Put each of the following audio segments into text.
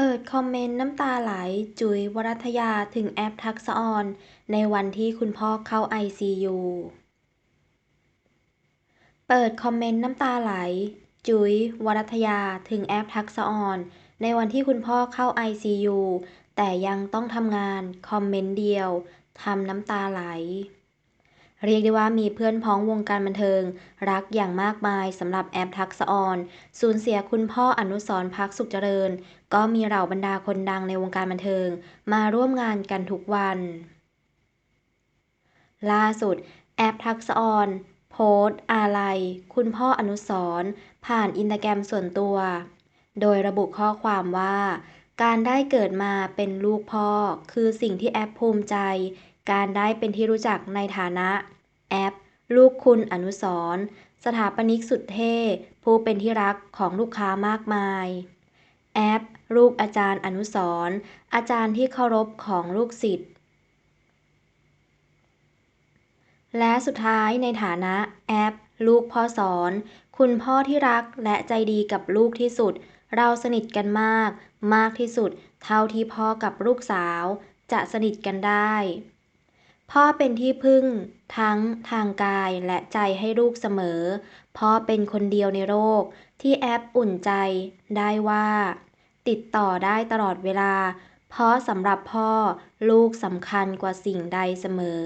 เปิดคอมเมนต์น้ำตาไหล จุ๋ยวรัตยาถึงแอปทักษออน ในวันที่คุณพ่อเข้าไอซียูเปิดคอมเมนต์น้ำตาไหลจุ๋ยวรัตยาถึงแอปทักษออนในวันที่คุณพ่อเข้าไอซียูแต่ยังต้องทำงาน คอมเมนต์เดียวทำน้ำตาไหล เรียกได้ว่ามีเพื่อนพ้องวงการบันเทิง รักอย่างมากมายสำหรับแอปทักษออนสูญเสียคุณพ่ออนุสรพักสุขเจริญ ก็มีเหล่าบรรดาคนดังในวงการบันเทิง มาร่วมงานกันทุกวัน ล่าสุด แอปทักษออนโพสต์อาลัยคุณพ่ออนุสรผ่านอินสตาแกรมส่วนตัว โดยระบุข้อความว่า การได้เกิดมาเป็นลูกพ่อ คือสิ่งที่แอปภูมิใจการได้เป็นที่รู้จักในฐานะ ลูกคุณอนุสรสถาปนิกสุดเท่ ผู้เป็นที่รักของลูกค้ามากมาย แอปลูกอาจารย์อนุสรอาจารย์ที่เคารพของลูกศิษย์ และสุดท้ายในฐานะแอป ลูกพ่อสอน คุณพ่อที่รักและใจดีกับลูกที่สุด เราสนิทกันมาก มากที่สุด เท่าที่พ่อกับลูกสาว จะสนิทกันได้ พ่อเป็นที่พึ่งทั้งทางกายและใจให้ลูกเสมอ พ่อเป็นคนเดียวในโลกที่แอปอุ่นใจได้ว่า ติดต่อได้ตลอดเวลา เพราะสำหรับพ่อลูกสำคัญกว่าสิ่งใดเสมอ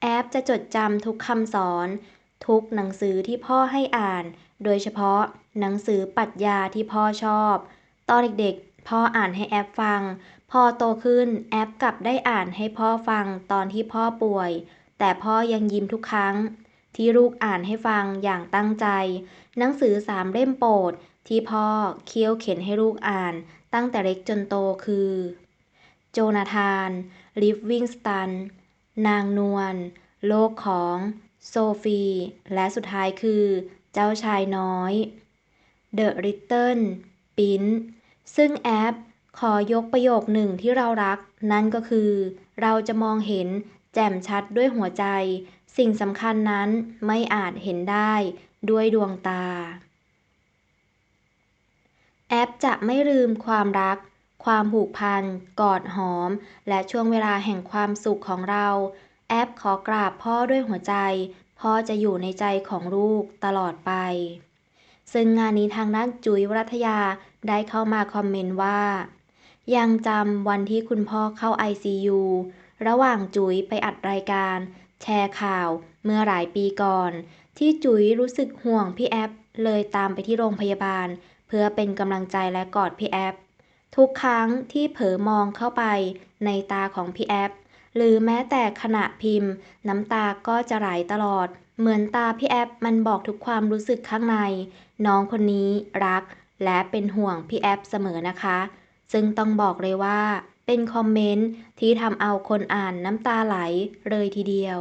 แอปจะจดจำทุกคำสอน ทุกหนังสือที่พ่อให้อ่าน โดยเฉพาะหนังสือปรัชญาที่พ่อชอบ ตอนเด็กๆ พ่ออ่านให้แอปฟัง พอโตขึ้นแอปกลับได้อ่านให้พ่อฟังตอนที่พ่อป่วย แต่พ่อยังยิ้มทุกครั้ง ที่ลูกอ่านให้ฟังอย่างตั้งใจ หนังสือสามเล่มโปรด ที่พ่อเคี้ยวเข็นให้ลูกอ่าน ตั้งแต่เล็กจนโตคือ โจนาธาน ลิฟวิงสตัน นางนวล โลกของ โซฟี และสุดท้ายคือ เจ้าชายน้อย The Little Prince ซึ่งแอปขอยกประโยคหนึ่งที่เรารัก นั่นก็คือ เราจะมองเห็นแจ่มชัดด้วยหัวใจ สิ่งสำคัญนั้นไม่อาจเห็นได้ ด้วยดวงตา แอปจะไม่ลืมความรัก ความผูกพัน กอดหอม และช่วงเวลาแห่งความสุขของเรา แอปขอกราบพ่อด้วยหัวใจ พ่อจะอยู่ในใจของลูกตลอดไป ซึ่งงานนี้ทางด้านจุ๋ยวรัตยาได้เข้ามาคอมเมนต์ว่า ยังจำวันที่คุณพ่อเข้า ICU ระหว่างจุ๋ยไปอัดรายการ แชร์ข่าวเมื่อหลายปีก่อน ที่จุ๋ยรู้สึกห่วงพี่แอฟเลยตามไปที่โรงพยาบาล เพื่อเป็นกำลังใจและกอดพี่แอฟทุกครั้งที่เผลอมองเข้าไปในตาของพี่แอฟ หรือแม้แต่ขณะพิมพ์ น้ำตาก็จะไหลตลอด เหมือนตาพี่แอฟมันบอกทุกความรู้สึกข้างใน น้องคนนี้รัก และเป็นห่วงพี่แอฟเสมอนะคะ ซึ่งต้องบอกเลยว่า เป็นคอมเมนต์ที่ทำเอาคนอ่านน้ำตาไหลเลยทีเดียว